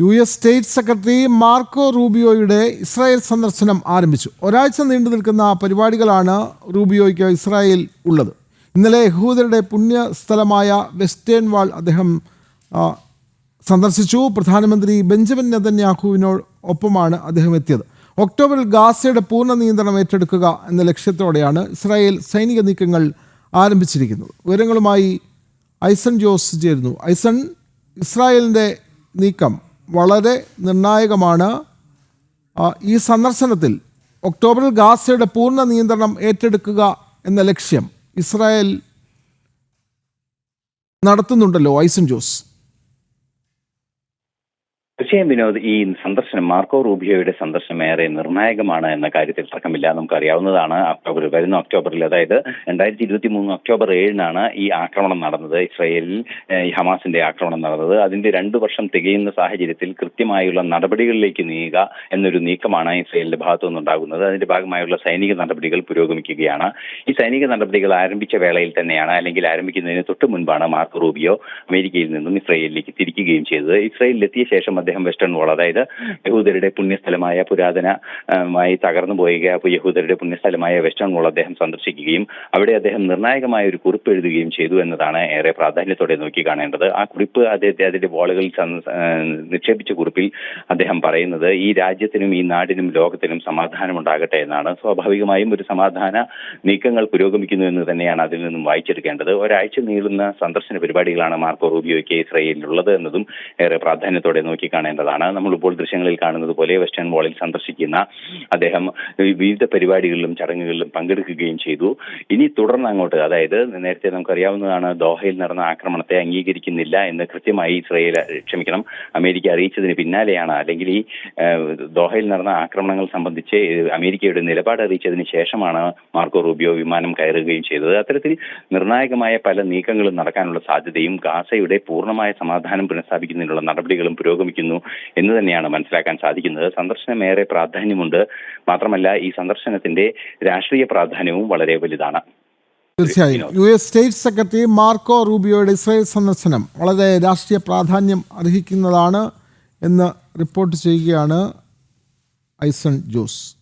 U S state secretary Marco റൂബിയോയുടെ Israel സന്ദർശനം ആരംഭിച്ചു. ഒരാഴ്ച നീണ്ടു നിൽക്കുന്ന പരിപാടികളാണ് റൂബിയോയ്ക്ക് ഇസ്രായേൽ ഉള്ളത്. ഇന്നലെ യഹൂദരുടെ പുണ്യ സ്ഥലമായ വെസ്റ്റേൺ വാൾ അദ്ദേഹം സന്ദർശിച്ചു. പ്രധാനമന്ത്രി ബെഞ്ചമിൻ നെതന്യാഹുവിനോട് ഒപ്പമാണ് അദ്ദേഹം എത്തിയത്. ഒക്ടോബറിൽ ഗാസയുടെ പൂർണ നിയന്ത്രണം ഏറ്റെടുക്കുക എന്ന ലക്ഷ്യത്തോടെയാണ് ഇസ്രായേൽ സൈനിക നീക്കങ്ങൾ ആരംഭിച്ചിരിക്കുന്നത്. വിവരങ്ങളുമായി ഐസൺ ജോസ് ചേരുന്നു. ഐസൺ ഇസ്രായേലിന്റെ നീക്കം. വളരെ നിർണായകമാണ്. ഈ സന്ദർശനത്തിൽ ഒക്ടോബറിൽ ഗാസയുടെ പൂർണ നിയന്ത്രണം ഏറ്റെടുക്കുക എന്ന ലക്ഷ്യം ഇസ്രായേൽ നടത്തുന്നുണ്ടല്ലോ ഐസൻ ജോസ് തീർച്ചയായും വിനോദ് ഈ സന്ദർശനം മാർക്കോ റൂബിയോയുടെ സന്ദർശനം ഏറെ നിർണായകമാണ് എന്ന കാര്യത്തിൽ തർക്കമില്ല നമുക്കറിയാവുന്നതാണ്. ഒക്ടോബർ വരുന്ന ഒക്ടോബറിൽ അതായത് രണ്ടായിരത്തി ഇരുപത്തി മൂന്ന് ഒക്ടോബർ ഏഴിനാണ് ഈ ആക്രമണം നടന്നത്. ഇസ്രയേലിൽ ഹമാസിന്റെ ആക്രമണം നടന്നത്. അതിന്റെ രണ്ടു വർഷം തികയുന്ന സാഹചര്യത്തിൽ കൃത്യമായുള്ള നടപടികളിലേക്ക് നീങ്ങുക എന്നൊരു നീക്കമാണ് ഇസ്രയേലിന്റെ ഭാഗത്തു നിന്നുണ്ടാകുന്നത്. അതിന്റെ ഭാഗമായുള്ള സൈനിക നടപടികൾ പുരോഗമിക്കുകയാണ്. ഈ സൈനിക നടപടികൾ ആരംഭിച്ച വേളയിൽ തന്നെയാണ് അല്ലെങ്കിൽ ആരംഭിക്കുന്നതിന് തൊട്ട് മുൻപാണ് മാർക്കോ റൂബിയോ അമേരിക്കയിൽ നിന്നും ഇസ്രയേലിലേക്ക് തിരിക്കുകയും ചെയ്തത്. ഇസ്രായേലിലെത്തിയ ശേഷം അദ്ദേഹം വെസ്റ്റേൺ വാൾ. അതായത് യഹൂദരുടെ പുണ്യസ്ഥലമായ പുരാതനമായി തകർന്നു പോയ യഹൂദരുടെ പുണ്യസ്ഥലമായ വെസ്റ്റേൺ വാൾ അദ്ദേഹം സന്ദർശിക്കുകയും അവിടെ അദ്ദേഹം നിർണായകമായ ഒരു കുറിപ്പ് എഴുതുകയും ചെയ്തു എന്നതാണ് ഏറെ പ്രാധാന്യത്തോടെ നോക്കി കാണേണ്ടത്. ആ കുറിപ്പ് അദ്ദേഹത്തെ അതിന്റെ വാളുകളിൽ നിക്ഷേപിച്ച കുറിപ്പിൽ അദ്ദേഹം പറയുന്നത് ഈ രാജ്യത്തിനും ഈ നാടിനും ലോകത്തിനും സമാധാനം ഉണ്ടാകട്ടെ എന്നാണ്. സ്വാഭാവികമായും ഒരു സമാധാന നീക്കങ്ങൾ പുരോഗമിക്കുന്നു എന്ന് തന്നെയാണ് അതിൽ നിന്നും വായിച്ചെടുക്കേണ്ടത്. ഒരാഴ്ച നീളുന്ന സന്ദർശന പരിപാടികളാണ് മാർക്കോ റൂബിയോയ്ക്ക് ഇസ്രയേലിലുള്ളത് എന്നതും ഏറെ പ്രാധാന്യത്തോടെ നോക്കി കാണേണ്ടതാണ് നമ്മളിപ്പോൾ ദൃശ്യങ്ങളിൽ കാണുന്നത് പോലെ വെസ്റ്റേൺ വാളിൽ സന്ദർശിക്കുന്ന അദ്ദേഹം വിവിധ പരിപാടികളിലും ചടങ്ങുകളിലും പങ്കെടുക്കുകയും ചെയ്തു. ഇനി തുടർന്ന് അങ്ങോട്ട് അതായത് നേരത്തെ നമുക്കറിയാവുന്നതാണ് ദോഹയിൽ നടന്ന ആക്രമണത്തെ അംഗീകരിക്കുന്നില്ല എന്ന് കൃത്യമായി ഇസ്രയേൽ ക്ഷമിക്കണം അമേരിക്ക അറിയിച്ചതിന് പിന്നാലെയാണ്. അല്ലെങ്കിൽ ഈ ദോഹയിൽ നടന്ന ആക്രമണങ്ങൾ സംബന്ധിച്ച് അമേരിക്കയുടെ നിലപാട് അറിയിച്ചതിന് ശേഷമാണ് മാർക്കോ റൂബിയോ വിമാനം കയറുകയും ചെയ്തത്. അത്തരത്തിൽ നിർണായകമായ പല നീക്കങ്ങളും നടക്കാനുള്ള സാധ്യതയും ഗാസയുടെ പൂർണമായ സമാധാനം പുനഃസ്ഥാപിക്കുന്നതിനുള്ള നടപടികളും പുരോഗമിക്കുന്നു. എന്ന് തന്നെയാണ് മനസ്സിലാക്കാൻ സാധിക്കുന്നത്. സന്ദർശനം ഏറെ പ്രാധാന്യമുണ്ട്. മാത്രമല്ല ഈ സന്ദർശനത്തിന്റെ രാഷ്ട്രീയ പ്രാധാന്യവും വളരെ വലുതാണ്. തീർച്ചയായും. U S state secretary Marco റൂബിയോയുടെ Israel സന്ദർശനം വളരെ രാഷ്ട്രീയ പ്രാധാന്യം അർഹിക്കുന്നതാണ് എന്ന് റിപ്പോർട്ട് ചെയ്യുകയാണ് ഐസൺ ജോസ്.